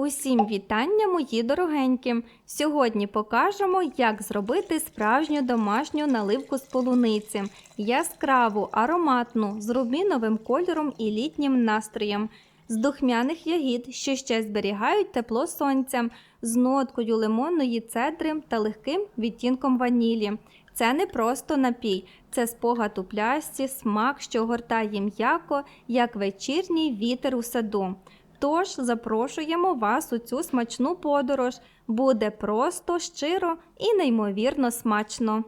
Усім вітання, мої дорогенькі! Сьогодні покажемо, як зробити справжню домашню наливку з полуниці. Яскраву, ароматну, з рубіновим кольором і літнім настроєм. З духмяних ягід, що ще зберігають тепло сонця, з ноткою лимонної цедри та легким відтінком ванілі. Це не просто напій, це спогад у плясці, смак, що гортає м'яко, як вечірній вітер у саду. Тож запрошуємо вас у цю смачну подорож. Буде просто, щиро і неймовірно смачно.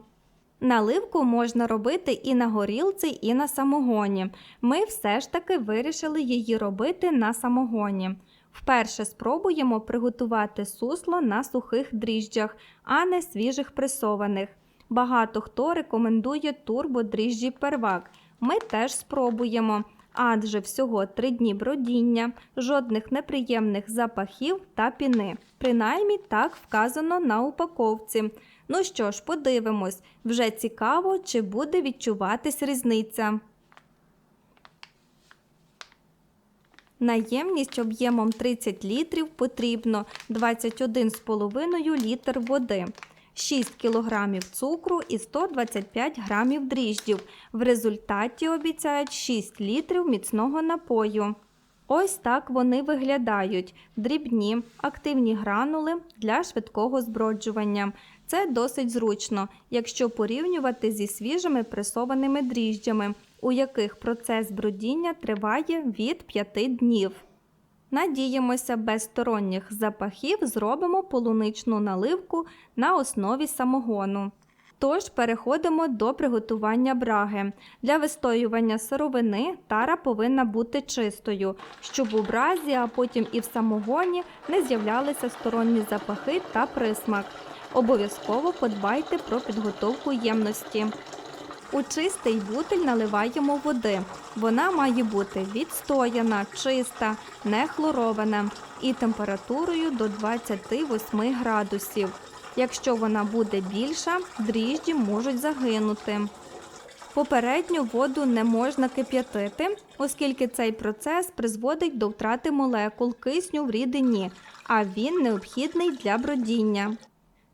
Наливку можна робити і на горілці, і на самогоні. Ми все ж таки вирішили її робити на самогоні. Вперше спробуємо приготувати сусло на сухих дріжджах, а не свіжих пресованих. Багато хто рекомендує турбодріжджі первак. Ми теж спробуємо, адже всього три дні бродіння, жодних неприємних запахів та піни. Принаймні так вказано на упаковці. Ну що ж, подивимось, вже цікаво, чи буде відчуватись різниця. На ємність об'ємом 30 літрів потрібно 21,5 літр води. 6 кг цукру і 125 г дріждів. В результаті обіцяють 6 літрів міцного напою. Ось так вони виглядають: дрібні, активні гранули для швидкого зброджування. Це досить зручно, якщо порівнювати зі свіжими пресованими дріжджами, у яких процес бродіння триває від 5 днів. Надіємося, без сторонніх запахів зробимо полуничну наливку на основі самогону. Тож переходимо до приготування браги. Для вистоювання сировини тара повинна бути чистою, щоб у бразі, а потім і в самогоні не з'являлися сторонні запахи та присмак. Обов'язково подбайте про підготовку ємності. У чистий бутиль наливаємо води. Вона має бути відстояна, чиста, не хлорована і температурою до 28 градусів. Якщо вона буде більша, дріжджі можуть загинути. Попередню воду не можна кип'ятити, оскільки цей процес призводить до втрати молекул кисню в рідині, а він необхідний для бродіння.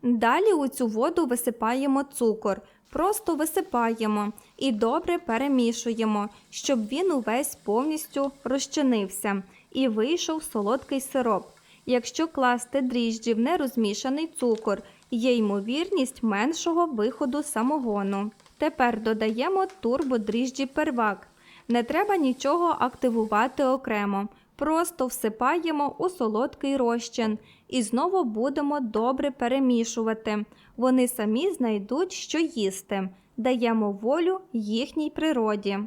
Далі у цю воду висипаємо цукор. Просто висипаємо і добре перемішуємо, щоб він увесь повністю розчинився і вийшов солодкий сироп. Якщо класти дріжджі в нерозмішаний цукор, є ймовірність меншого виходу самогону. Тепер додаємо турбодріжджі первак. Не треба нічого активувати окремо. Просто всипаємо у солодкий розчин і знову будемо добре перемішувати. Вони самі знайдуть, що їсти. Даємо волю їхній природі.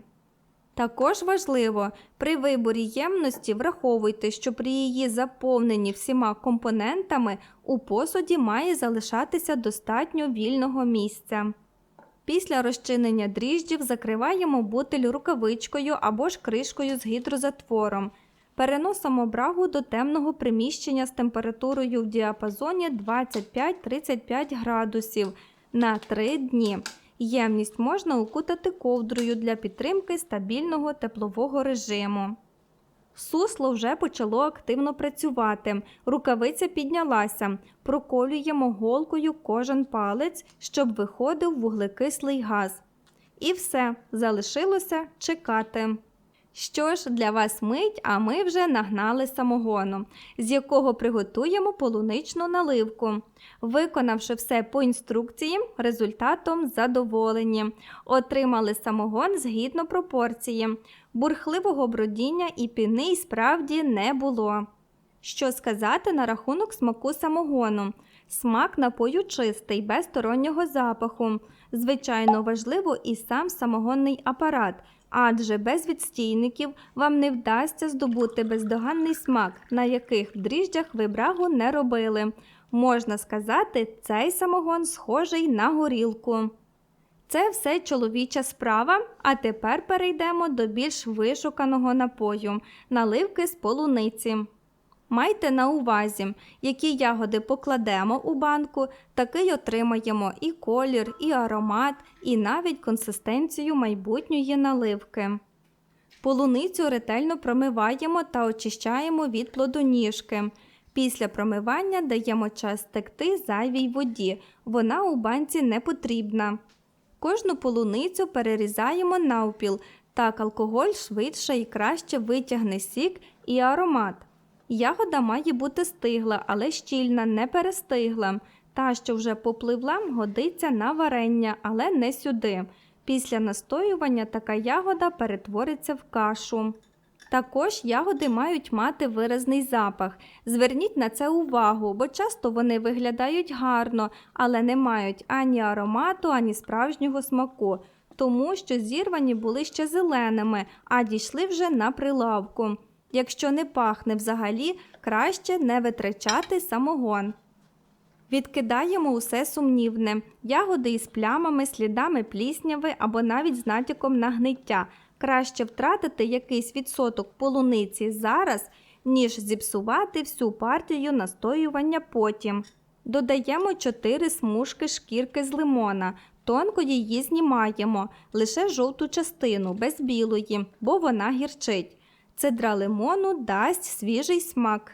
Також важливо, при виборі ємності враховуйте, що при її заповненні всіма компонентами у посуді має залишатися достатньо вільного місця. Після розчинення дріжджів закриваємо бутиль рукавичкою або ж кришкою з гідрозатвором. Переносимо брагу до темного приміщення з температурою в діапазоні 25-35 градусів на 3 дні. Ємність можна укутати ковдрою для підтримки стабільного теплового режиму. Сусло вже почало активно працювати. Рукавиця піднялася. Проколюємо голкою кожен палець, щоб виходив вуглекислий газ. І все, залишилося чекати. Що ж, для вас мить, а ми вже нагнали самогону, з якого приготуємо полуничну наливку. Виконавши все по інструкції, результатом задоволені. Отримали самогон згідно пропорції. Бурхливого бродіння і піни й справді не було. Що сказати на рахунок смаку самогону? Смак напою чистий, без стороннього запаху. Звичайно, важливо і сам самогонний апарат адже без відстійників вам не вдасться здобути бездоганний смак, на яких в дріжджах ви брагу не робили. Можна сказати, цей самогон схожий на горілку. Це все чоловіча справа, а тепер перейдемо до більш вишуканого напою наливки з полуниці. Майте на увазі, які ягоди покладемо у банку, такий отримаємо і колір, і аромат, і навіть консистенцію майбутньої наливки. Полуницю ретельно промиваємо та очищаємо від плодоніжки. Після промивання даємо час текти зайвій воді. Вона у банці не потрібна. Кожну полуницю перерізаємо навпіл. Так алкоголь швидше і краще витягне сік і аромат. Ягода має бути стигла, але щільна, не перестигла. Та, що вже попливла, годиться на варення, але не сюди. Після настоювання така ягода перетвориться в кашу. Також ягоди мають мати виразний запах. Зверніть на це увагу, бо часто вони виглядають гарно, але не мають ані аромату, ані справжнього смаку, тому що зірвані були ще зеленими, а дійшли вже на прилавку. Якщо не пахне взагалі, краще не витрачати самогон. Відкидаємо усе сумнівне, ягоди із плямами, слідами плісняви або навіть з натяком на гниття. Краще втратити якийсь відсоток полуниці зараз, ніж зіпсувати всю партію настоювання потім. Додаємо 4 смужки шкірки з лимона, тонко її знімаємо, лише жовту частину, без білої, бо вона гірчить. Цедра лимону дасть свіжий смак.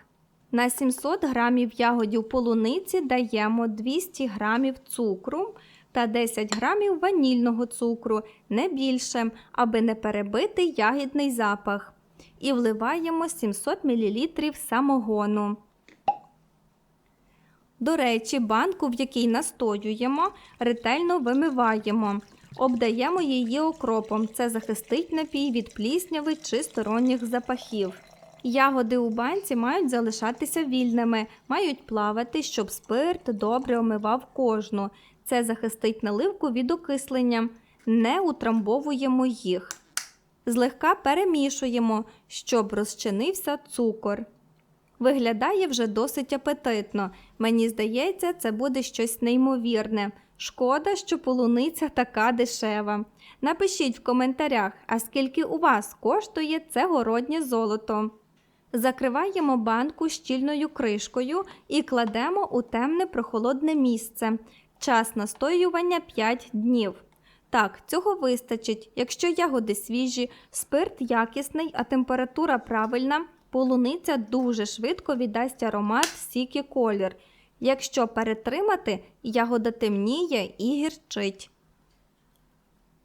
На 700 грамів ягодів полуниці даємо 200 грамів цукру та 10 грамів ванільного цукру, не більше, аби не перебити ягідний запах. І вливаємо 700 мл самогону. До речі, банку, в якій настоюємо, ретельно вимиваємо. Обдаємо її окропом. Це захистить напій від плісняви чи сторонніх запахів. Ягоди у банці мають залишатися вільними, мають плавати, щоб спирт добре омивав кожну. Це захистить наливку від окислення. Не утрамбовуємо їх. Злегка перемішуємо, щоб розчинився цукор. Виглядає вже досить апетитно. Мені здається, це буде щось неймовірне. Шкода, що полуниця така дешева. Напишіть в коментарях, а скільки у вас коштує це городнє золото. Закриваємо банку щільною кришкою і кладемо у темне прохолодне місце. Час настоювання 5 днів. Так, цього вистачить. Якщо ягоди свіжі, спирт якісний, а температура правильна, полуниця дуже швидко віддасть аромат, сік колір. Якщо перетримати, ягода темніє і гірчить.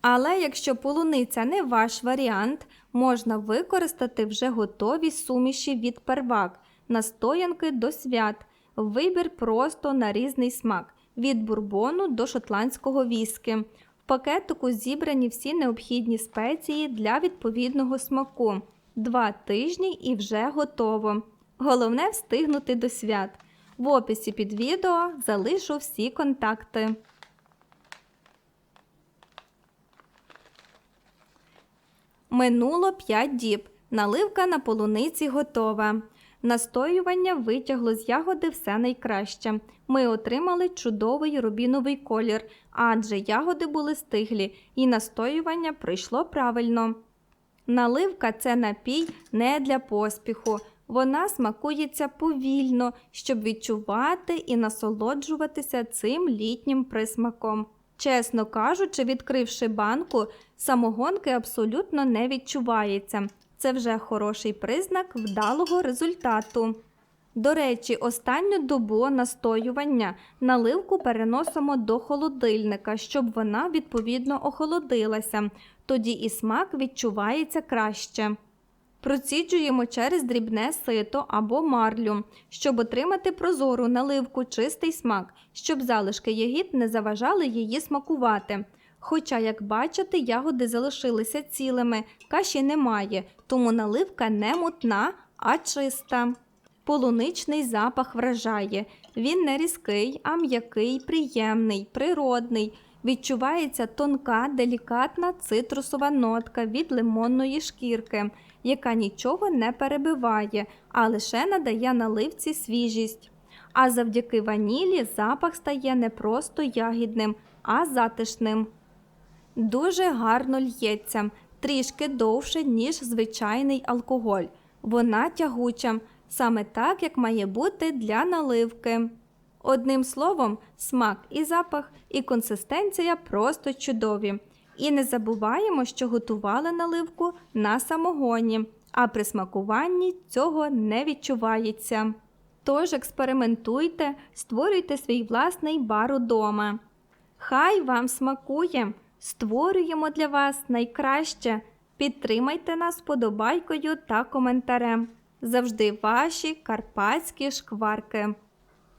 Але якщо полуниця не ваш варіант, можна використати вже готові суміші від первак, настоянки до свят. Вибір просто на різний смак від бурбону до шотландського віскі. В пакетику зібрані всі необхідні спеції для відповідного смаку. Два тижні і вже готово. Головне встигнути до свят. В описі під відео залишу всі контакти. Минуло 5 діб. Наливка на полуниці готова. Настоювання витягло з ягоди все найкраще. Ми отримали чудовий рубіновий колір, адже ягоди були стиглі, і настоювання прийшло правильно. Наливка це напій не для поспіху. Вона смакується повільно, щоб відчувати і насолоджуватися цим літнім присмаком. Чесно кажучи, відкривши банку, самогонки абсолютно не відчувається. Це вже хороший признак вдалого результату. До речі, останню добу настоювання наливку переносимо до холодильника, щоб вона відповідно охолодилася. Тоді і смак відчувається краще. Проціджуємо через дрібне сито або марлю, щоб отримати прозору наливку чистий смак, щоб залишки ягід не заважали її смакувати. Хоча, як бачите, ягоди залишилися цілими, каші немає, тому наливка не мутна, а чиста. Полуничний запах вражає. Він не різкий, а м'який, приємний, природний. Відчувається тонка, делікатна цитрусова нотка від лимонної шкірки, яка нічого не перебиває, а лише надає наливці свіжість. А завдяки ванілі запах стає не просто ягідним, а затишним. Дуже гарно л'ється, трішки довше, ніж звичайний алкоголь. Вона тягуча, саме так, як має бути для наливки. Одним словом, смак і запах, і консистенція просто чудові. І не забуваємо, що готували наливку на самогоні, а при смакуванні цього не відчувається. Тож експериментуйте, створюйте свій власний бар удома. Хай вам смакує! Створюємо для вас найкраще. Підтримайте нас подобайкою та коментарем. Завжди ваші карпатські шкварки.